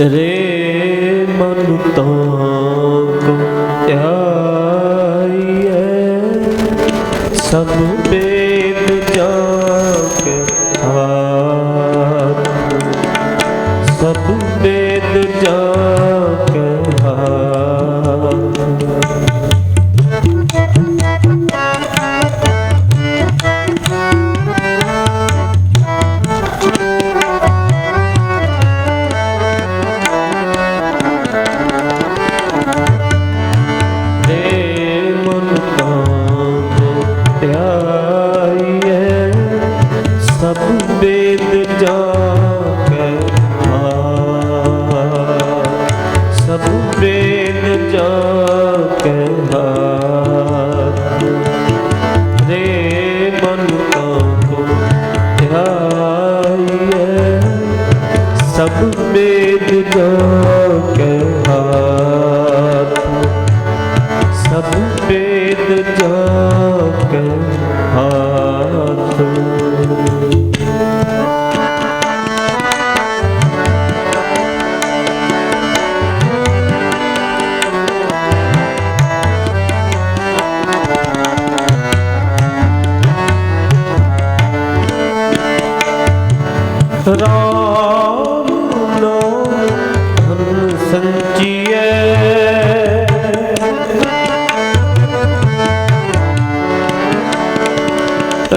ਰੇ ਰਾਮ ਨਾਮ ਧਨ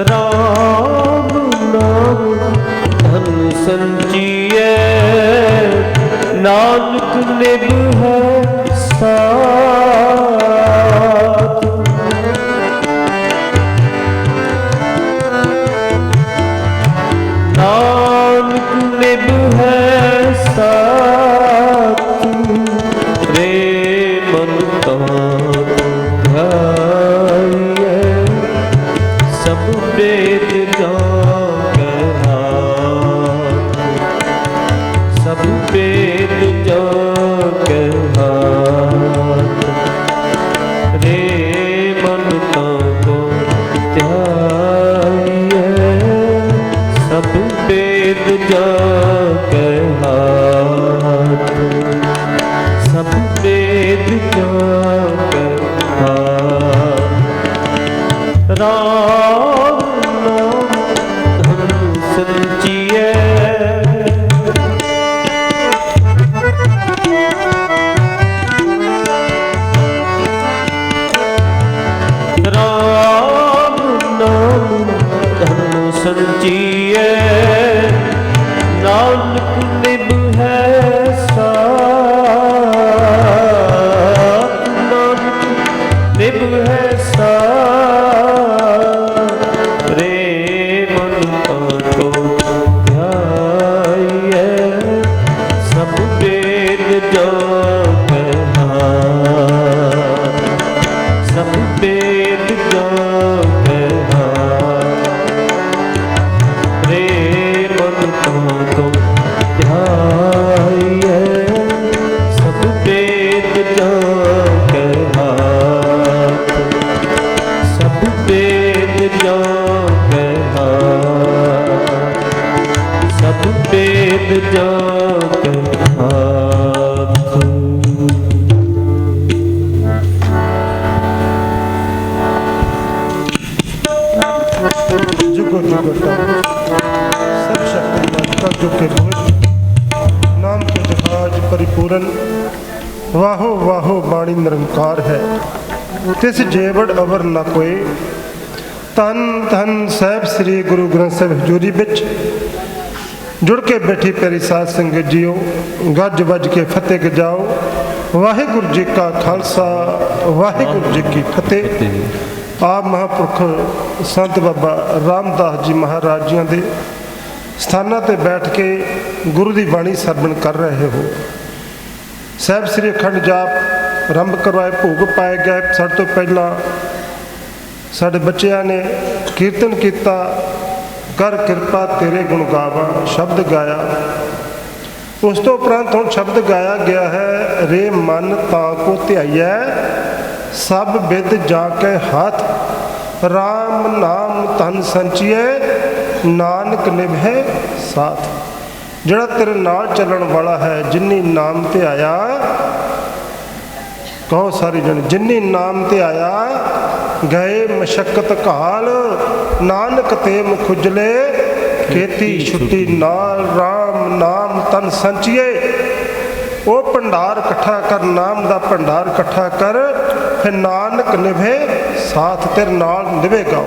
ਰਾਮ ਨਾਮ ਧਨ ਸੰਚੀਐ ਨਾਨਕ ਨਿਭ ਹੈ ਸਾਥ ਸੰਚੀਐ ਨਾਨਕ ਨਿਭ ਬਾਣੀ ਹੈ। ਤਿਸ ਜੇਵੜ ਅਵਰ ਨ ਕੋਏ ਤਨ ਤਨ ਸਾਹਿਬ ਸ੍ਰੀ ਗੁਰੂ ਗ੍ਰੰਥ ਸਾਹਿਬ ਹਜ਼ੂਰੀ ਵਿੱਚ। ਜੁੜ ਕੇ ਬੈਠੀ ਪਿਆਰੀ ਸਾਧ ਸੰਗਤ ਜੀਓ, ਗੱਜ ਵੱਜ ਕੇ ਫਤਿਹ ਗਜਾਓ। ਵਾਹਿਗੁਰੂ ਜੀ ਕਾ ਖਾਲਸਾ, ਵਾਹਿਗੁਰੂ ਜੀ ਕੀ ਫਤਿਹ। ਆਪ ਮਹਾਪੁਰਖ ਸੰਤ ਬਾਬਾ ਰਾਮਦਾਸ ਜੀ ਮਹਾਰਾਜ ਜੀਆਂ ਦੇ ਸਥਾਨਾਂ ਤੇ ਬੈਠ ਕੇ ਗੁਰੂ ਦੀ ਬਾਣੀ ਸਰਵਣ ਕਰ ਰਹੇ ਹੋ। ਸਾਹਿਬ ਸ੍ਰੀ ਅਖੰਡ ਜਾਪ ਆਰੰਭ ਕਰਵਾਏ, ਭੋਗ ਪਾਏ ਗਏ। ਸਾਡੇ ਤੋਂ ਪਹਿਲਾਂ ਸਾਡੇ ਬੱਚਿਆਂ ਨੇ ਕੀਰਤਨ ਕੀਤਾ। ਕਰ ਕਿਰਪਾ ਤੇਰੇ ਗੁਣ ਗਾਵਾਂ, ਸ਼ਬਦ ਗਾਇਆ। ਉਸ ਤੋਂ ਉਪਰੰਤ ਹੁਣ ਸ਼ਬਦ ਗਾਇਆ ਗਿਆ ਹੈ, ਰੇ ਮਨ ਤਾਂ ਕੋ ਧਿਆਈਐ, ਸਭ ਵਿਦ ਜਾ ਕੇ ਹੱਥ। RAM ਨਾਮ ਤਨ ਸੰਚੀਏ ਨਾਨਕ ਨਿਭੈ ਸਾਥ। ਜਿਹੜਾ ਤੇਰੇ ਨਾਲ ਚੱਲਣ ਵਾਲਾ ਹੈ, ਜਿਨੀ ਨਾਮ ਤੇ ਆਇਆ ਕਹੋ ਸਾਰੀ ਜਣ ਜਿਨੀ ਨਾਮ ਤੇ ਆਇਆ ਗਏ ਮਸ਼ਕਤ ਕਾਲ ਨਾਨਕ ਤੇ ਮੁਖੁਜਲੇ ਖੇਤੀ ਛੁੱਟੀ ਨਾਲ RAM ਨਾਮ ਤਨ ਸੰਚੀਏ। ਉਹ ਭੰਡਾਰ ਇਕੱਠਾ ਕਰ ਨਾਮ ਦਾ ਭੰਡਾਰ ਇਕੱਠਾ ਕਰ ਫਿਰ ਨਾਨਕ ਨਿਭੇ ਸਾਥ ਤੇਰੇ ਨਾਲ ਨਿਭੇਗਾ।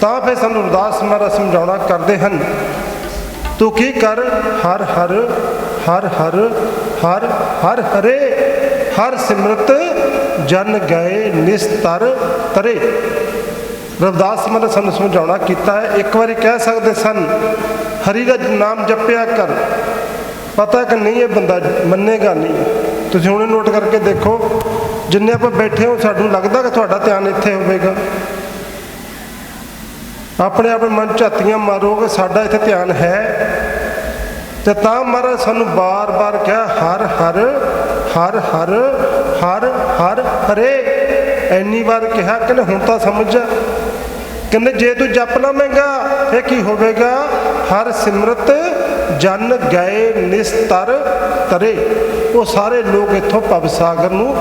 ਤਾਂ ਫਿਰ ਸਾਨੂੰ ਅਰਦਾਸ ਮਹਾਰਾਜ ਸਮਝਾਉਣਾ ਕਰਦੇ ਹਨ ਤੂੰ ਕੀ ਕਰ? ਹਰ ਹਰ ਹਰ ਹਰ ਹਰ ਹਰ ਹਰੇ ਹਰ ਸਿਮਰਤ ਜਨ ਗਏ ਨਿਸਤਰ ਤਰੇ ਰਵਿਦਾਸ ਮਹਾਰਾਜ ਸਾਨੂੰ ਸਮਝਾਉਣਾ ਕੀਤਾ ਹੈ, ਇੱਕ ਵਾਰੀ ਕਹਿ ਸਕਦੇ ਸਨ, ਹਰੀ ਦਾ ਨਾਮ ਜਪਿਆ ਕਰ। ਪਤਾ ਕਿ ਨਹੀਂ ਇਹ ਬੰਦਾ ਮੰਨੇਗਾ ਨਹੀਂ। ਤੁਸੀਂ ਹੁਣੇ ਨੋਟ ਕਰਕੇ ਦੇਖੋ, ਜਿੰਨੇ ਆਪਾਂ ਬੈਠੇ ਹੋ, ਸਾਨੂੰ ਲੱਗਦਾ ਕਿ ਤੁਹਾਡਾ ਧਿਆਨ ਇੱਥੇ ਹੋਵੇਗਾ। ਆਪਣੇ ਆਪਣੇ ਮਨ ਝਾਤੀਆਂ ਮਾਰੋਗੇ, ਸਾਡਾ ਇੱਥੇ ਧਿਆਨ ਹੈ। ਤੇ ਤਾਂ ਮਹਾਰਾਜ ਸਾਨੂੰ ਬਾਰ-ਬਾਰ ਕਿਹਾ ਹਰ ਹਰ ਹਰ ਹਰ ਹਰ ਹਰ ਹਰੇ। ਐਨੀ ਵਾਰ ਕਿਹਾ ਕਹਿੰਦੇ ਹੁਣ ਤਾਂ ਸਮਝ ਜਾ। ਕਹਿੰਦੇ, ਜੇ ਤੂੰ ਜਪ ਲਵੇਂਗਾ ਫੇ ਕੀ ਹੋਵੇਗਾ? ਹਰ ਸਿਮਰਤ ਜਨ ਗਏ ਨਿਸਤਰ ਤਰੇ ਉਹ ਸਾਰੇ ਲੋਕ ਇੱਥੋਂ ਪਵ ਸਾਗਰ ਨੂੰ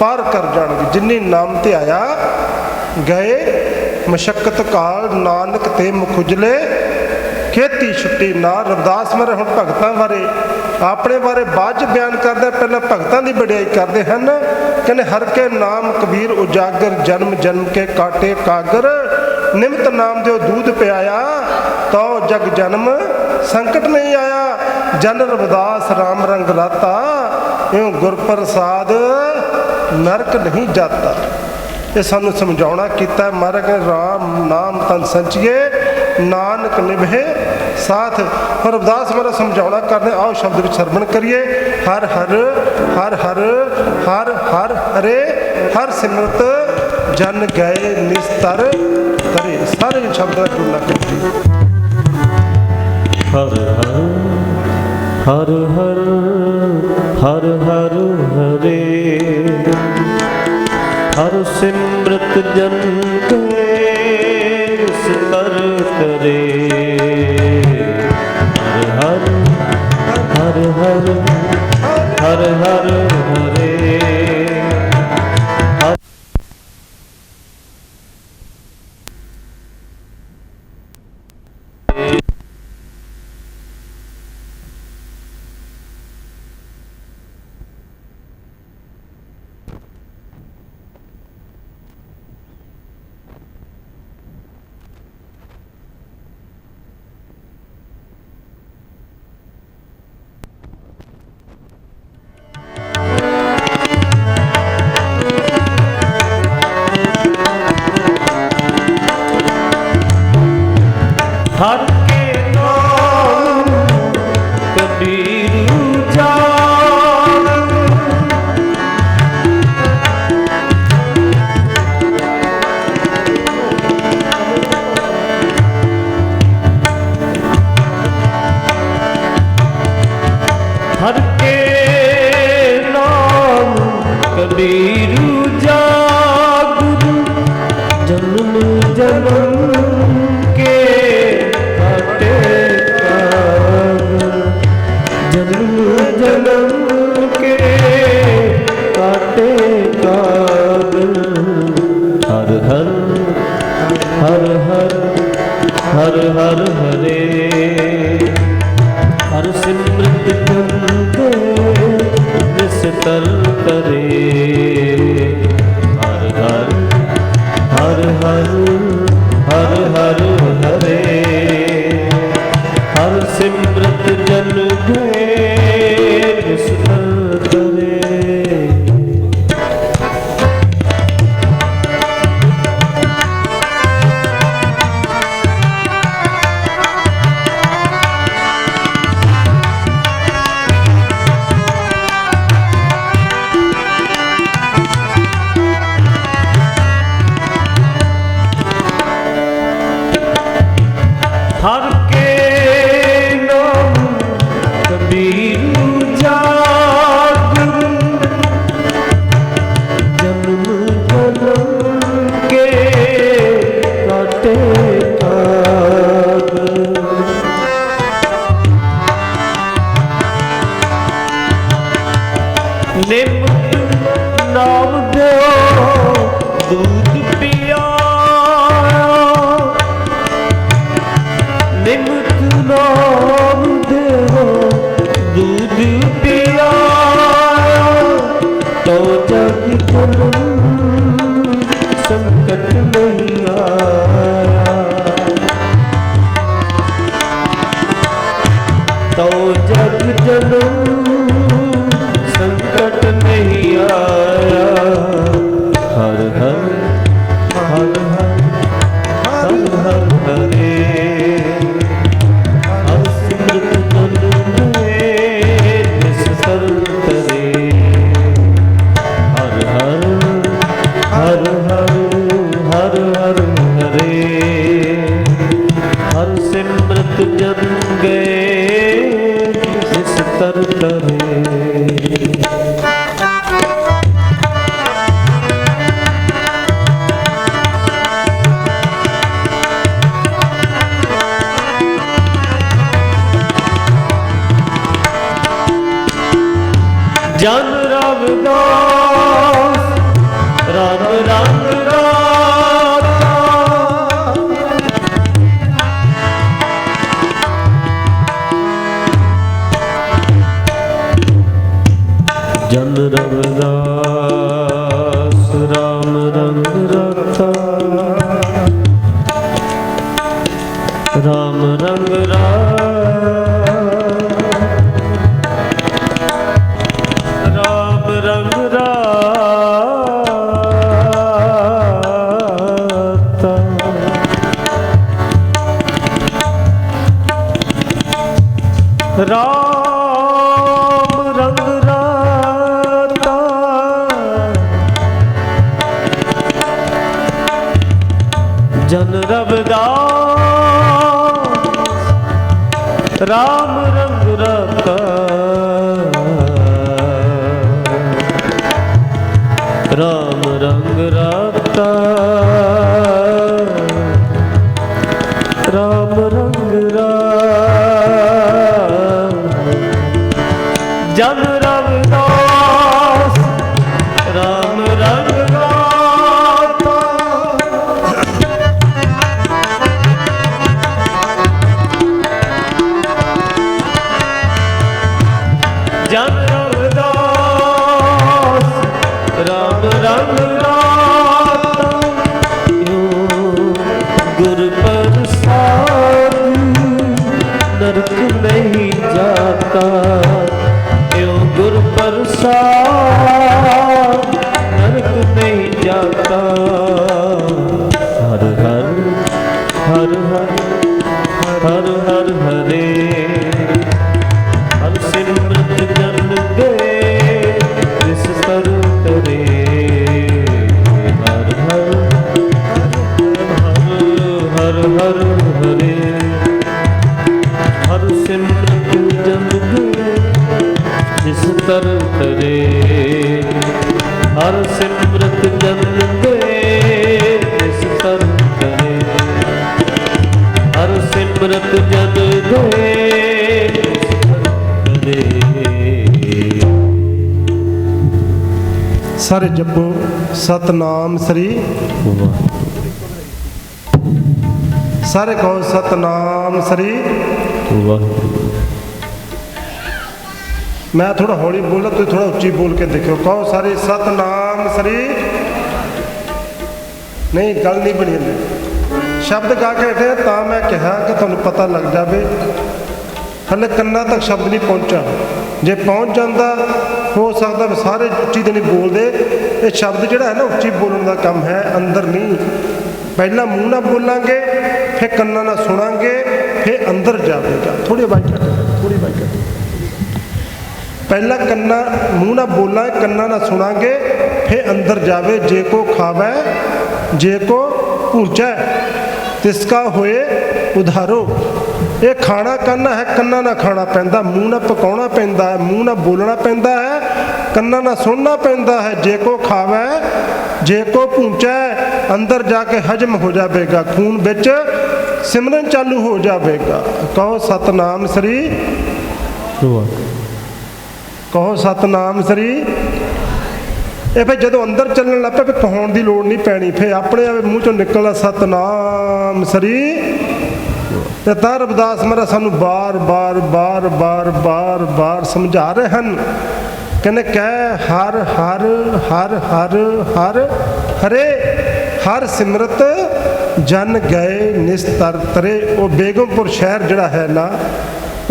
ਪਾਰ ਕਰ ਜਾਣਗੇ। ਜਿਨੀ ਨਾਮ ਤੇ ਆਇਆ, ਗਏ ਮਸ਼ਕਤ ਕਾਲ ਨਾਨਕ ਤੇ ਮੁਖੁਜਲੇ। ਖੇਤੀ ਛੁੱਟੀ ਨਾ, ਰਵਦਾਸ ਮਰੇ ਹੁਣ ਭਗਤਾਂ ਬਾਰੇ। ਆਪਣੇ ਬਾਰੇ ਬਾਅਦ ਚ ਬਿਆਨ ਕਰਦੇ, ਪਹਿਲਾਂ ਭਗਤਾਂ ਦੀ ਵਡਿਆਈ ਕਰਦੇ ਹਨ। ਕਹਿੰਦੇ, ਹਰ ਕੇ ਨਾਮ ਕਬੀਰ ਉਜਾਗਰ, ਜਨਮ ਜਨਮ ਕੇ ਕਾਟੇ ਕਾਗਰ। ਨਿਮਤ ਨਾਮ ਦਿਓ ਦੂਧ ਪਿਆਇਆ, ਤਉ ਜਗ ਜਨਮ ਸੰਕਟ ਨਹੀਂ ਆਇਆ। ਜਨ ਰਵਿਦਾਸ RAM ਰੰਗ ਰਾਤਾ, ਇਉ ਗੁਰ ਪ੍ਰਸਾਦ ਨਰਕ ਨਹੀਂ ਜਾਤਾ। ਇਹ ਸਾਨੂੰ ਸਮਝਾਉਣਾ, ਕੀਤਾ ਹੈ। ਮਹਾਰਾਜ ਰਾਮ ਨਾਮ ਤਨ ਸੰਚੀਏ, ਨਾਨਕ ਨਿਭੇ ਸਾਥ ਪਰ ਰਵਿਦਾਸ ਮਹਾਰਾਜ ਸਮਝਾਉਣਾ ਕਰਦੇ ਆਓ ਸ਼ਬਦ ਵਿੱਚ ਸਰਵਣ ਕਰੀਏ ਹਰ ਹਰ ਹਰ ਹਰ ਹਰ ਹਰ ਹਰੇ ਹਰ ਸਿਮਰਤ ਜਨ ਗਏ ਨਿਸਤਰ ਕਰੇ ਸਾਰੇ ਸ਼ਬਦਾਂ ਦਾ ਜੁੜਨਾ ਕਰੀਏ ਹਰ ਹਰ ਹਰ ਹਰ ਹਰ ਹਰ ਹਰੇ ਹਰ ਸਿਮਰਤ ਜਨ ਕੇ ਸਤਰ ਕਰੇ ਹਰ ਹਰ ਹਰ ਜਨ ਸਤਨਾਮ ਸ੍ਰੀ ਸਾਰੇ ਕਹੋ ਸਤਨਾਮ ਸ੍ਰੀ ਮੈਂ ਥੋੜਾ ਹੌਲੀ ਬੋਲਾਂ, ਤੁਸੀਂ ਥੋੜਾ ਉੱਚੀ ਬੋਲ ਕੇ ਦੇਖਿਓ। ਕਹੋ ਸਾਰੇ ਸਤਨਾਮ ਸ੍ਰੀ ਨਹੀਂ, ਗੱਲ ਨਹੀਂ ਬਣੀ ਸ਼ਬਦ ਗਾ ਕੇ ਹਟੇ ਤਾਂ ਮੈਂ ਕਿਹਾ ਕਿ ਤੁਹਾਨੂੰ ਪਤਾ ਲੱਗ ਜਾਵੇ। ਹਲੇ ਕੰਨਾਂ ਤੱਕ ਸ਼ਬਦ ਨਹੀਂ ਪਹੁੰਚਾ ਜੇ ਪਹੁੰਚ ਜਾਂਦਾ ਹੋ ਸਕਦਾ ਵੀ ਸਾਰੇ ਉੱਚੀ ਤੇ ਨਹੀਂ ਬੋਲਦੇ। ਇਹ ਸ਼ਬਦ ਜਿਹੜਾ ਹੈ ਨਾ, ਉੱਚੀ ਬੋਲਣ ਦਾ ਕੰਮ ਹੈ, ਅੰਦਰ ਨਹੀਂ। ਪਹਿਲਾਂ ਮੂੰਹ ਨਾਲ ਬੋਲਾਂਗੇ, ਫਿਰ ਕੰਨਾਂ ਨਾਲ ਸੁਣਾਂਗੇ, ਫਿਰ ਅੰਦਰ ਜਾਵੇਗਾ। ਥੋੜੀ ਬਾਈ ਥੋੜੀ ਬਾਈ ਪਹਿਲਾਂ ਕੰਨਾਂ, ਮੂੰਹ ਨਾਲ ਬੋਲਾਂ ਕੰਨਾਂ ਨਾਲ ਸੁਣਾਂਗੇ, ਫਿਰ ਅੰਦਰ ਜਾਵੇ, ਜੇ ਕੋ ਖਾਵੇ, ਜੇ ਕੋ ਭੂਚੈ ਤਿਸਕਾ ਹੋਏ ਉਧਾਰੋ। ਇਹ ਖਾਣਾ ਕੰਨਾ ਹੈ, ਕੰਨਾਂ ਨਾਲ ਖਾਣਾ ਪੈਂਦਾ। ਮੂੰਹ ਨਾਲ ਪਕਾਉਣਾ ਪੈਂਦਾ ਹੈ, ਮੂੰਹ ਨਾਲ ਬੋਲਣਾ ਪੈਂਦਾ ਹੈ, ਕੰਨਾਂ ਨਾਲ ਸੁਣਨਾ ਪੈਂਦਾ ਹੈ। ਜੇ ਕੋ ਖਾਵੇ, ਜੇ ਕੋ ਭੂਚੈ ਅੰਦਰ ਜਾ ਕੇ ਹਜਮ ਹੋ ਜਾਵੇਗਾ। ਖੂਨ ਵਿੱਚ ਸਿਮਰਨ ਚਾਲੂ ਹੋ ਜਾਵੇਗਾ। ਕਹੋ ਸਤਨਾਮ ਸ੍ਰੀ ਕਹੋ ਸਤਨਾਮ ਸ੍ਰੀ ਇਹ ਫਿਰ ਜਦੋਂ ਅੰਦਰ ਚੱਲਣ ਲੱਗ ਪਿਆ ਫਿਰ ਕਹਾਉਣ ਦੀ ਲੋੜ ਨਹੀਂ ਪੈਣੀ। ਫਿਰ ਆਪਣੇ ਆਪ ਮੂੰਹ ਚੋਂ ਨਿਕਲਦਾ ਸਤਨਾਮ ਸ੍ਰੀ ਤੇ ਤਾਂ ਰਬਦਾਸ ਮਹਾਰਾਜ ਸਾਨੂੰ ਬਾਰ ਬਾਰ ਬਾਰ ਬਾਰ ਬਾਰ ਬਾਰ ਸਮਝਾ ਰਹੇ ਹਨ। ਕਹਿੰਦੇ ਕਹਿ ਹਰ ਹਰ ਹਰ ਹਰ ਹਰ ਹਰੇ, ਹਰ ਸਿਮਰਤ ਜਨ ਗਏ ਨਿਸਤਰ ਤਰੇ ਉਹ ਬੇਗਮਪੁਰ ਸ਼ਹਿਰ ਜਿਹੜਾ ਹੈ ਨਾ,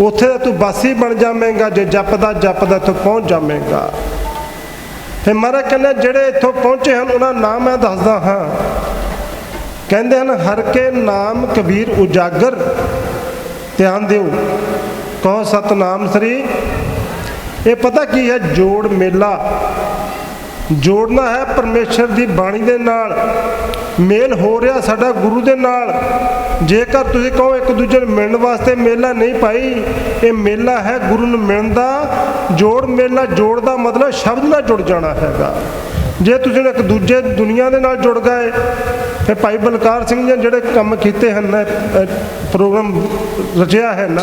ਉੱਥੇ ਦਾ ਤੂੰ ਬਾਸੀ ਬਣ ਜਾਵੇਂਗਾ, ਜੇ ਜਪਦਾ ਜਪਦਾ ਤੂੰ ਪਹੁੰਚ ਜਾਵੇਂਗਾ। ਤੇ ਮਹਾਰਾਜ ਕਹਿੰਦੇ ਜਿਹੜੇ ਇੱਥੋਂ ਪਹੁੰਚੇ ਹਨ, ਉਹਨਾਂ ਦਾ ਨਾਮ ਮੈਂ ਦੱਸਦਾ ਹਾਂ। ਕਹਿੰਦੇ ਹਨ, ਹਰ ਕੇ ਨਾਮ ਕਬੀਰ ਉਜਾਗਰ, ਧਿਆਨ ਦਿਓ, ਕਹੋ ਸਤਨਾਮ ਸ੍ਰੀ। ਇਹ ਪਤਾ ਕੀ ਹੈ? ਜੋੜ ਮੇਲਾ। ਜੋੜਨਾ ਹੈ ਪਰਮੇਸ਼ਰ ਦੀ ਬਾਣੀ ਦੇ ਨਾਲ। ਮੇਲ ਹੋ ਰਿਹਾ ਸਾਡਾ ਗੁਰੂ ਦੇ ਨਾਲ। ਜੇਕਰ ਤੁਸੀਂ ਕਹੋ ਇੱਕ ਦੂਜੇ ਨੂੰ ਮਿਲਣ ਵਾਸਤੇ ਮੇਲਾ ਨਹੀਂ ਭਾਈ, ਇਹ ਮੇਲਾ ਹੈ ਗੁਰੂ ਨੂੰ ਮਿਲਣ ਦਾ। ਜੋੜ ਮੇਲਾ, ਜੋੜ ਦਾ ਮਤਲਬ ਸ਼ਬਦ ਨਾਲ ਜੁੜ ਜਾਣਾ ਹੈਗਾ। ਜੇ ਤੁਸੀਂ ਇੱਕ ਦੂਜੇ ਦੁਨੀਆ ਦੇ ਨਾਲ ਜੁੜ ਗਏ ਫਿਰ ਭਾਈ ਬਲਕਾਰ ਸਿੰਘ ਜੀ ਨੇ ਜਿਹੜੇ ਕੰਮ ਕੀਤੇ ਹਨ ਪ੍ਰੋਗਰਾਮ ਰਚਿਆ ਹੈ ਨਾ,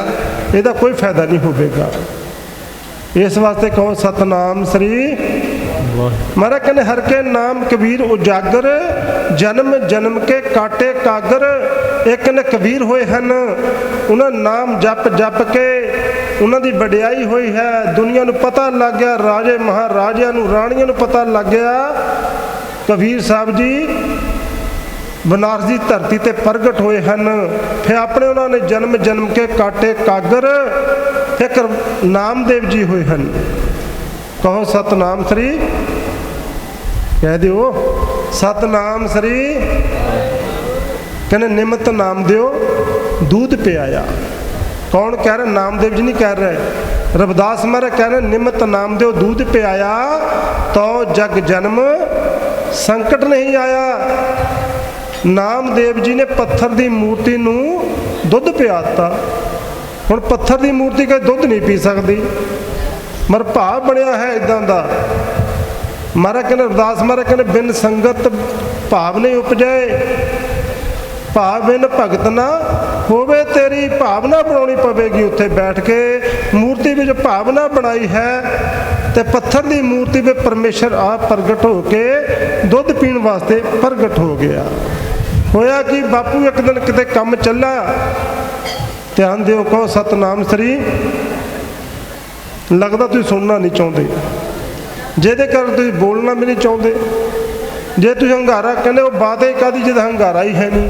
ਇਹਦਾ ਕੋਈ ਫਾਇਦਾ ਨਹੀਂ ਹੋਵੇਗਾ। ਇਸ ਵਾਸਤੇ ਕਹੋ ਸਤਨਾਮ ਸ੍ਰੀ ਮਹਾਰਾਜ। ਕਹਿੰਦੇ, ਹਰ ਕੇ ਨਾਮ ਕਬੀਰ ਉਜਾਗਰ, ਜਨਮ ਜਨਮ ਕੇ ਕਾਟੇ ਕਾਗਰ, ਇੱਕ ਨੇ ਕਬੀਰ ਹੋਏ ਹਨ, ਉਹਨਾਂ ਨਾਮ ਜਪ ਜਪ ਕੇ ਉਹਨਾਂ ਦੀ ਵਡਿਆਈ ਹੋਈ ਹੈ। ਦੁਨੀਆ ਨੂੰ ਪਤਾ ਲੱਗ ਗਿਆ, ਰਾਜੇ ਮਹਾਰਾਜਿਆਂ ਨੂੰ, ਰਾਣੀਆਂ ਨੂੰ ਪਤਾ ਲੱਗ ਗਿਆ। ਕਬੀਰ ਸਾਹਿਬ ਜੀ ਬਨਾਰਸ ਦੀ ਧਰਤੀ ਤੇ ਪ੍ਰਗਟ ਹੋਏ ਹਨ। ਫਿਰ ਆਪਣੇ ਉਹਨਾਂ ਨੇ ਜਨਮ ਜਨਮ ਕੇ ਕਾਟੇ ਕਾਗਰ ਇੱਕ ਨਾਮਦੇਵ ਜੀ ਹੋਏ ਹਨ। ਕਹੋ ਸਤਨਾਮ ਸ੍ਰੀ, ਕਹਿ ਦਿਓ, ਸਤਨਾਮ ਸ੍ਰੀ, ਕਹਿੰਦੇ ਨਿਮਤ ਨਾਮ ਦਿਓ, ਦੁੱਧ ਪਿਆਇਆ। ਕੌਣ ਕਹਿ ਰਿਹਾ, ਨਾਮਦੇਵ ਜੀ ਨਹੀਂ ਕਹਿ ਰਹੇ। ਰਬਦਾਸ ਮਹਾਰਾਜ ਕਹਿ ਰਹੇ, ਨਿਮਤ ਨਾਮ ਦਿਓ, ਦੁੱਧ ਪਿਆਇਆ ਤੋ ਜਗ ਜਨਮ, ਸੰਕਟ ਨਹੀਂ ਆਇਆ। ਨਾਮਦੇਵ ਜੀ ਨੇ ਪੱਥਰ ਦੀ ਮੂਰਤੀ ਨੂੰ ਦੁੱਧ ਪਿਆਤਾ। ਹੁਣ ਪੱਥਰ ਦੀ ਮੂਰਤੀ ਕਦੇ ਦੁੱਧ ਨਹੀਂ ਪੀ ਸਕਦੀ। ਮਰ ਭਾਵ ਬਣਿਆ ਹੈ ਇਦਾਂ ਦਾ। ਮਹਾਰਾਜ ਕਹਿੰਦੇ, ਅਰਦਾਸ ਮਹਾਰਾਜ ਕਹਿੰਦੇ, ਬਿਨ ਸੰਗਤ ਭਾਵ ਨਹੀਂ ਉਪਜਾਏ ਭਾਵ ਬਿਨ ਭਗਤ ਨਾ ਹੋਵੇ, ਤੇਰੀ ਭਾਵਨਾ ਬਣਾਉਣੀ ਪਵੇਗੀ ਉੱਥੇ ਬੈਠ ਕੇ। ਮੂਰਤੀ ਵਿੱਚ ਭਾਵਨਾ ਬਣਾਈ ਹੈ ਤੇ ਪੱਥਰ ਦੀ ਮੂਰਤੀ ਵਿੱਚ ਪਰਮੇਸ਼ਰ ਆਪ ਪ੍ਰਗਟ ਹੋ ਕੇ ਦੁੱਧ ਪੀਣ ਵਾਸਤੇ ਪ੍ਰਗਟ ਹੋ ਗਿਆ। ਹੋਇਆ ਕਿ ਬਾਪੂ ਇੱਕ ਦਿਨ ਕਿਤੇ ਕੰਮ ਚੱਲਾ। ਧਿਆਨ ਦਿਓ, ਕਹੋ, ਸਤਨਾਮ ਸ੍ਰੀ। ਲੱਗਦਾ ਤੁਸੀਂ ਸੁਣਨਾ ਨਹੀਂ ਚਾਹੁੰਦੇ। ਜਿਹਦੇ ਕਾਰਨ ਤੁਸੀਂ ਬੋਲਣਾ ਵੀ ਨਹੀਂ ਚਾਹੁੰਦੇ। ਜੇ ਤੁਸੀਂ ਹੰਗਾਰਾ ਕਹਿੰਦੇ ਉਹ ਬਾਤ ਹੀ ਕਾਦੀ ਜਦ ਹੰਗਾਰਾ ਹੀ ਹੈ ਨਹੀਂ।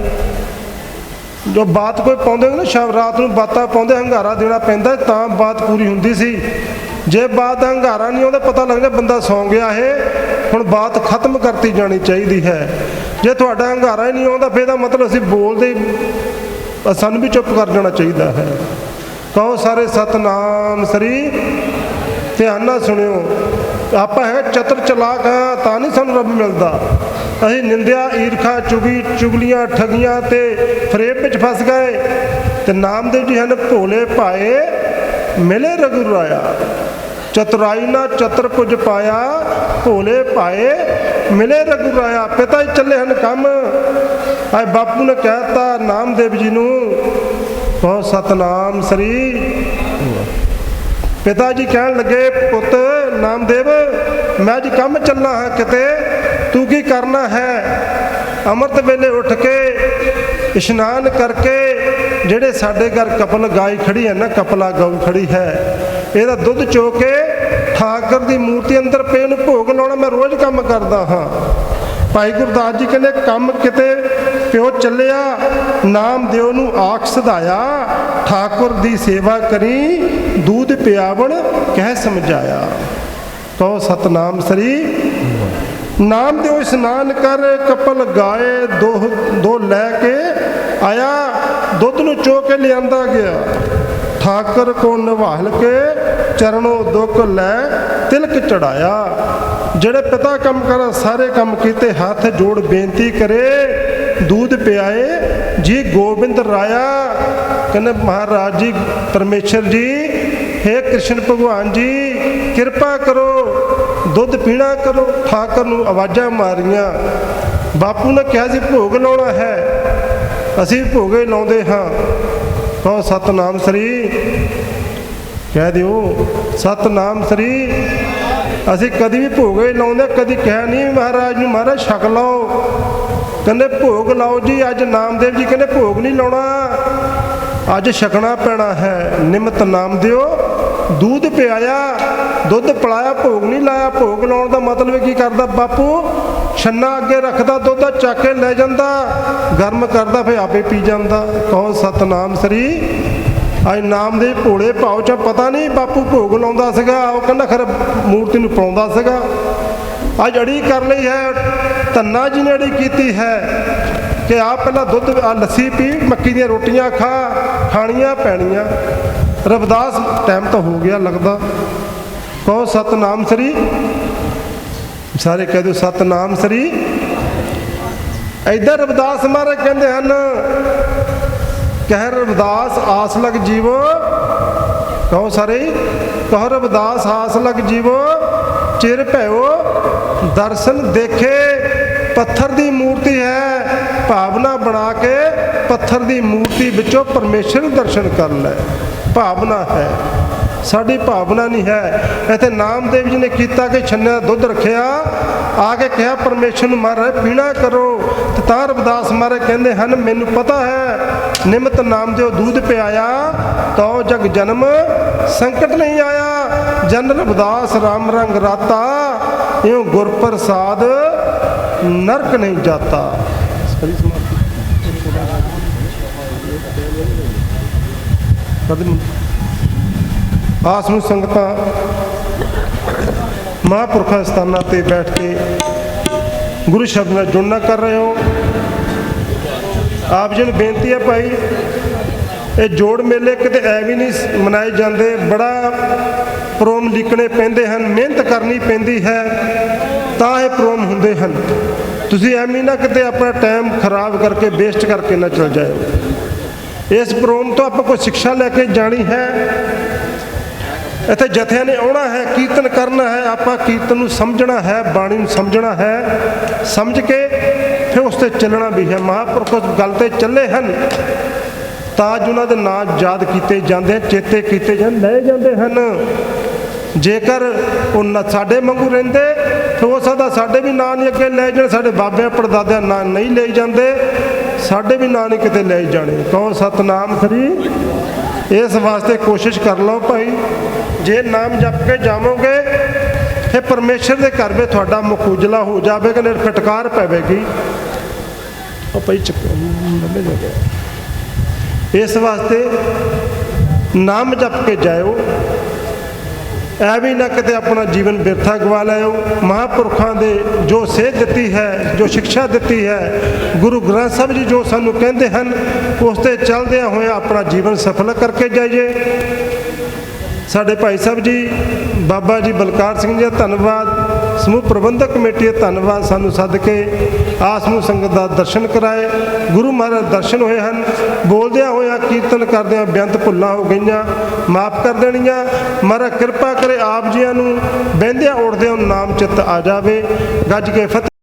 ਜੋ ਬਾਤ ਕੋਈ ਪਾਉਂਦੇ ਨਾ, ਸ਼ਾਮ ਰਾਤ ਨੂੰ ਬਾਤਾਂ ਪਾਉਂਦੇ, ਹੰਗਾਰਾ ਦੇਣਾ ਪੈਂਦਾ, ਤਾਂ ਬਾਤ ਪੂਰੀ ਹੁੰਦੀ ਸੀ। ਜੇ ਬਾਤ ਹੰਗਾਰਾ ਨਹੀਂ ਆਉਂਦਾ, ਪਤਾ ਲੱਗਦਾ ਬੰਦਾ ਸੌਂ ਗਿਆ ਇਹ। ਹੁਣ ਬਾਤ ਖਤਮ ਕਰਤੀ ਜਾਣੀ ਚਾਹੀਦੀ ਹੈ। ਜੇ ਤੁਹਾਡਾ ਹੰਗਾਰਾ ਹੀ ਨਹੀਂ ਆਉਂਦਾ, ਫਿਰ ਦਾ ਮਤਲਬ ਅਸੀਂ ਬੋਲਦੇ ਸਾਨੂੰ ਵੀ ਚੁੱਪ ਕਰ ਜਾਣਾ ਚਾਹੀਦਾ ਹੈ। ਕਹੋ ਸਾਰੇ ਸਤਨਾਮ, ਸ੍ਰੀ ਧਿਆਨ ਨਾਲ ਸੁਣਿਓ। ਆਪਾਂ ਹੈ ਚਤਰ ਚਲਾਕ ਹਾਂ, ਤਾਂ ਨਹੀਂ ਸਾਨੂੰ ਰੱਬ ਮਿਲਦਾ। ਅਸੀਂ ਨਿੰਦਿਆ, ਈਰਖਾ, ਚੁਗੀ, ਚੁਗਲੀਆਂ, ਠਗੀਆਂ ਤੇ ਫਰੇਬ ਵਿੱਚ ਫਸ ਗਏ। ਤੇ ਨਾਮਦੇਵ ਜੀ ਹਨ, ਭੋਲੇ ਭਾਏ, ਮਿਲੇ ਰਘੁ ਰਾਇਆ ਚਤੁਰਾਈ ਨਾ ਚਤਰ ਕੁਝ ਪਾਇਆ, ਭੋਲੇ ਭਾਏ ਮਿਲੇ ਰਘੁ ਰਾਇਆ ਪਿਤਾ ਜੀ ਚੱਲੇ ਹਨ ਕੰਮ। ਆਏ ਬਾਪੂ ਨੇ ਕਹਿਤਾ, ਨਾਮਦੇਵ ਜੀ ਨੂੰ ਬਹੁਤ ਸਤਨਾਮ ਸ੍ਰੀ। ਪਿਤਾ ਜੀ ਕਹਿਣ ਲੱਗੇ, ਪੁੱਤ ਨਾਮਦੇਵ, ਮੈਂ ਜੀ ਕੰਮ ਚੱਲਣਾ ਹਾਂ ਕਿਤੇ, ਤੂੰ ਕੀ ਕਰਨਾ ਹੈ? ਅੰਮ੍ਰਿਤ ਵੇਲੇ ਉੱਠ ਕੇ ਇਸ਼ਨਾਨ ਕਰਕੇ, ਜਿਹੜੇ ਸਾਡੇ ਘਰ ਕਪਲ ਗਾਈ ਖੜੀ ਹੈ ਨਾ, ਕਪਲਾ ਗਊ ਖੜੀ ਹੈ, ਇਹਦਾ ਦੁੱਧ ਚੋ ਕੇ ਠਾਕਰ ਦੀ ਮੂਰਤੀ ਅੰਦਰ ਪਏ ਨੂੰ ਭੋਗ ਲਾਉਣਾ ਮੈਂ ਰੋਜ਼ ਕੰਮ ਕਰਦਾ ਹਾਂ। ਭਾਈ ਗੁਰਦਾਸ ਜੀ ਕਹਿੰਦੇ, ਕੰਮ ਕਿਤੇ ਪਿਓ ਚੱਲਿਆ, ਨਾਮ ਦਿਓ ਨੂੰ ਆਖ ਸਧਾਇਆ, ਠਾਕੁਰ ਦੀ ਸੇਵਾ ਕਰੀ ਦੂਧ ਪਿਆਵਣ ਕਹਿ ਸਮਝਾਇਆ। ਕਹੋ ਸਤਨਾਮ ਸ੍ਰੀ ਨਾਮ ਦਿਓ ਇਸ਼ਨਾਨ ਕਰ ਕਪਲ ਗਾਏ ਦੋ ਦੋ ਲੈ ਕੇ ਆਇਆ, ਦੁੱਧ ਨੂੰ ਚੋ ਕੇ ਲਿਆਂਦਾ ਗਿਆ। ਠਾਕਰ ਕੋ ਨਿਵਾਲ ਕੇ ਚਰਨੋ ਦੁੱਖ ਲੈ ਤਿਲਕ ਚੜਾਇਆ। ਜਿਹੜੇ ਪਿਤਾ ਕੰਮ ਕਰ, ਸਾਰੇ ਕੰਮ ਕੀਤੇ, ਹੱਥ ਜੋੜ ਬੇਨਤੀ ਕਰੇ, ਦੂਧ ਪਿਆਏ, ਜੀ ਗੋਬਿੰਦ ਰਾਇਆ। ਕਹਿੰਦੇ ਮਹਾਰਾਜ ਜੀ, ਪਰਮੇਸ਼ਰ ਜੀ हे ਕ੍ਰਿਸ਼ਨ ਭਗਵਾਨ ਜੀ, ਕਿਰਪਾ ਕਰੋ, ਦੁੱਧ ਪੀਣਾ ਕਰੋ, ਠਾਕਰ ਨੂੰ ਆਵਾਜ਼ਾਂ ਮਾਰੀਆਂ। ਬਾਪੂ ਨੇ ਕਿਹਾ ਸੀ ਭੋਗ ਲਾਉਣਾ ਹੈ। ਅਸੀਂ ਭੋਗੇ ਲਾਉਂਦੇ ਹਾਂ। ਕਹੋ ਸਤਨਾਮ ਸ੍ਰੀ, ਕਹਿ ਦਿਓ, ਸਤਨਾਮ ਸ੍ਰੀ। ਅਸੀਂ ਕਦੀ ਵੀ ਭੋਗ ਹੀ ਲਾਉਂਦੇ, ਕਦੀ ਕਹਿ ਨਹੀਂ, ਮਹਾਰਾਜ ਨੂੰ, ਮਹਾਰਾਜ ਛਕ ਲਓ। ਕਹਿੰਦੇ, ਭੋਗ ਲਾਓ ਜੀ, ਅੱਜ ਨਾਮਦੇਵ ਜੀ ਕਹਿੰਦੇ, ਭੋਗ ਨਹੀਂ ਲਾਉਣਾ। ਅੱਜ ਛਕਣਾ ਪੈਣਾ ਹੈ। ਨਿਮਤ ਨਾਮ ਦਿਓ। ਦੁੱਧ ਪਿਆਇਆ, ਦੁੱਧ ਪਿਲਾਇਆ, ਭੋਗ ਨਹੀਂ ਲਾਇਆ। ਭੋਗ ਲਾਉਣ ਦਾ ਮਤਲਬ ਕੀ ਕਰਦਾ ਬਾਪੂ? ਛੰਨਾ ਅੱਗੇ ਰੱਖਦਾ, ਦੁੱਧ ਚੱਕ ਕੇ ਲੈ ਜਾਂਦਾ। ਗਰਮ ਕਰਦਾ ਫੇ ਆਪੇ ਪੀ ਜਾਂਦਾ। ਕਹੋ, ਸਤਨਾਮ ਸ੍ਰੀ ਅੱਜ ਨਾਮ ਦੇ ਭੋਲੇ ਭਾਉ ਚ। ਪਤਾ ਨਹੀਂ ਬਾਪੂ ਭੋਗ ਲਾਉਂਦਾ ਸੀਗਾ, ਉਹ ਕਹਿੰਦਾ ਖਰ ਮੂਰਤੀ ਨੂੰ ਪਾਉਂਦਾ ਸੀਗਾ। ਅੱਜ ਅੜੀ ਕਰ ਲਈ ਹੈ, ਧੰਨਾ ਜੀ ਨੇ ਅੜੀ ਕੀਤੀ ਹੈ ਕਿ ਆ ਪਹਿਲਾਂ ਦੁੱਧ ਆ ਲੱਸੀ ਪੀ, ਮੱਕੀ ਦੀਆਂ ਰੋਟੀਆਂ ਖਾ, ਖਾਣੀਆਂ ਪੈਣੀਆਂ। ਰਵਦਾਸ ਟਾਈਮ ਤਾਂ ਹੋ ਗਿਆ ਲੱਗਦਾ। ਕਹੋ, ਸਤਨਾਮ ਸ੍ਰੀ ਸਾਰੇ ਕਹਿ ਦਿਓ ਸਤਨਾਮ ਸ੍ਰੀ। ਇਧਰ ਰਵਿਦਾਸ ਮਹਾਰਾਜ ਕਹਿੰਦੇ ਹਨ, ਕਹਿ ਰਵਿਦਾਸ ਆਸ ਲਗ ਜੀਵੋ। ਕਹੋ ਸਾਰੇ, ਕਹੋ ਰਵਿਦਾਸ ਆਸ ਲਗ ਜੀਵੋ, ਚਿਰ ਭੈਓ ਦਰਸ਼ਨ ਦੇਖੇ। ਪੱਥਰ ਦੀ ਮੂਰਤੀ ਹੈ, ਭਾਵਨਾ ਬਣਾ ਕੇ ਪੱਥਰ ਦੀ ਮੂਰਤੀ ਵਿੱਚੋਂ ਪਰਮੇਸ਼ਰ ਦਰਸ਼ਨ ਕਰ ਲੈ। ਭਾਵਨਾ ਹੈ। ਸਾਡੀ ਭਾਵਨਾ ਨਹੀਂ ਹੈ। ਇੱਥੇ ਨਾਮਦੇਵ ਜੀ ਨੇ ਕੀਤਾ ਕਿ ਛੰਨੇ ਦੁੱਧ ਰੱਖਿਆ। ਆ ਕੇ ਕਿਹਾ, ਪਰਮੇਸ਼ਰ ਨੂੰ ਮਹਾਰਾਜ, ਪੀਣਾ ਕਰੋ। ਤਾਂ ਰਵਿਦਾਸ ਮਾਰੇ ਕਹਿੰਦੇ ਹਨ, ਮੈਨੂੰ ਪਤਾ ਹੈ, ਨਿਮਤ ਨਾਮ ਦਿਓ ਦੁੱਧ ਪਿਆਇਆ ਤਉ ਜਗ ਜਨਮ ਸੰਕਟ ਨਹੀਂ ਆਇਆ। ਜਨ ਰਵਿਦਾਸ, ਰਾਮ ਰੰਗ ਰਾਤਾ, ਇਉ ਗੁਰ ਪ੍ਰਸਾਦ ਨਰਕ ਨਹੀਂ ਜਾਤਾ। ਸਾਰੀ ਸਮਾਪਤੀ ਕਦਮ ਆਸ ਨੂੰ ਸੰਗਤਾਂ ਮਹਾਂਪੁਰਖਾਂ ਸਥਾਨਾਂ ਤੇ ਬੈਠ ਕੇ ਗੁਰੂ ਸ਼ਬਦ ਨਾਲ ਜੁੜਨਾ ਕਰ ਰਹੇ ਹੋ। ਆਪ ਜੀ ਨੂੰ ਬੇਨਤੀ ਹੈ ਭਾਈ, ਇਹ ਜੋੜ ਮੇਲੇ ਕਿਤੇ ਐਵੇਂ ਨਹੀਂ ਮਨਾਏ ਜਾਂਦੇ। ਬੜਾ ਪ੍ਰੋਮ ਲਿਖਣੇ ਪੈਂਦੇ ਹਨ, ਮਿਹਨਤ ਕਰਨੀ ਪੈਂਦੀ ਹੈ, ਤਾਂ ਇਹ ਪ੍ਰੋਮ ਹੁੰਦੇ ਹਨ। ਤੁਸੀਂ ਐਵੇਂ ਨਾ ਕਿਤੇ ਆਪਣਾ ਟਾਈਮ ਖਰਾਬ ਕਰਕੇ ਵੇਸਟ ਕਰਕੇ ਨਾ ਚਲ ਜਾਓ ਇਸ ਪ੍ਰੋਮ ਤੋਂ ਆਪਾਂ ਕੋਈ ਸਿੱਖਿਆ ਲੈ ਕੇ ਜਾਣੀ ਹੈ ਇੱਥੇ ਜਥਿਆਂ ਨੇ ਆਉਣਾ ਹੈ, ਕੀਰਤਨ ਕਰਨਾ ਹੈ, ਆਪਾਂ ਕੀਰਤਨ ਨੂੰ ਸਮਝਣਾ ਹੈ, ਬਾਣੀ ਨੂੰ ਸਮਝਣਾ ਹੈ, ਸਮਝ ਕੇ ਫਿਰ ਉਸ ਤੇ ਚੱਲਣਾ ਵੀ ਹੈ। ਮਹਾਂਪੁਰਖ ਉਸ ਗੱਲ ਤੇ ਚੱਲੇ ਹਨ, ਤਾਂ ਅੱਜ ਉਹਨਾਂ ਦੇ ਨਾਮ ਯਾਦ ਕੀਤੇ ਜਾਂਦੇ ਚੇਤੇ ਕੀਤੇ ਜਾਂਦੇ ਲਏ ਜਾਂਦੇ ਹਨ। ਜੇਕਰ ਉਹ ਨ- ਸਾਡੇ ਵਾਂਗੂ ਰਹਿੰਦੇ, ਤਾਂ ਹੋ ਸਕਦਾ ਸਾਡੇ ਵੀ ਨਾਂ ਨਹੀਂ ਅੱਗੇ ਲੈ ਜਾਣ, ਸਾਡੇ ਬਾਬਿਆਂ ਪੜਦਾਦਿਆਂ ਨਾਂ ਨਹੀਂ ਲਈ ਜਾਂਦੇ, ਸਾਡੇ ਵੀ ਨਾਂ ਨਹੀਂ ਕਿਤੇ ਲੈ ਜਾਣੇ। ਕਹੋ ਸਤਨਾਮ ਸ੍ਰੀ। ਇਸ ਵਾਸਤੇ ਕੋਸ਼ਿਸ਼ ਕਰ ਲਓ ਭਾਈ। ਜੇ ਨਾਮ ਜਪ ਕੇ ਜਾਵੋਗੇ, ਇਹ ਪਰਮੇਸ਼ਰ ਦੇ ਘਰ ਵਿੱਚ ਤੁਹਾਡਾ ਮੁਕੂਜਲਾ ਹੋ ਜਾਵੇਗਾ ਨਿਰ ਫਟਕਾਰ ਪਵੇਗੀ। ਉਹ ਭਾਈ ਚੱਕਰ ਲੱਭੇ ਜਾ ਗਿਆ ਇਸ ਵਾਸਤੇ ਨਾਮ ਜਪ ਕੇ ਜਾਇਓ। ਐਵੇਂ ਨਾ ਕਿਤੇ ਆਪਣਾ ਜੀਵਨ ਬਿਰਥਾ ਗਵਾ ਲਿਓ। ਮਹਾਂਪੁਰਖਾਂ ਦੇ ਜੋ ਸੇਧ ਦਿੱਤੀ ਹੈ, ਜੋ ਸਿੱਖਿਆ ਦਿੱਤੀ ਹੈ, ਗੁਰੂ ਗ੍ਰੰਥ ਸਾਹਿਬ ਜੀ ਜੋ ਸਾਨੂੰ ਕਹਿੰਦੇ ਹਨ, ਉਸ ਤੇ ਚੱਲਦਿਆਂ ਹੋਇਆ ਆਪਣਾ ਜੀਵਨ ਸਫਲ ਕਰਕੇ ਜਾਈਏ। ਸਾਡੇ ਭਾਈ ਸਾਹਿਬ ਜੀ, ਬਾਬਾ ਜੀ ਬਲਕਾਰ ਸਿੰਘ ਜੀ ਦਾ ਧੰਨਵਾਦ, ਸਮੂਹ ਪ੍ਰਬੰਧਕ ਕਮੇਟੀ ਦਾ ਧੰਨਵਾਦ ਸਾਨੂੰ ਸੱਦ ਕੇ ਆਸ ਨੂੰ ਸੰਗਤ ਦਾ ਦਰਸ਼ਨ ਕਰਾਏ। ਗੁਰੂ ਮਹਾਰਾਜ ਦਰਸ਼ਨ ਹੋਏ ਹਨ, ਬੋਲਦਿਆਂ ਹੋਇਆਂ ਕੀਰਤਨ ਕਰਦਿਆਂ ਬੇਅੰਤ ਭੁੱਲਾਂ ਹੋ ਗਈਆਂ, ਮਾਫ ਕਰ ਦੇਣੀਆਂ। ਮਹਾਰਾਜ ਕਿਰਪਾ ਕਰੇ ਆਪ ਜੀਆਂ ਨੂੰ, ਬਹਿੰਦਿਆਂ ਉੱਠਦਿਆਂ ਨਾਮ ਚਿੱਤ ਆ ਜਾਵੇ। ਗੱਜ ਕੇ ਫਤਿਹ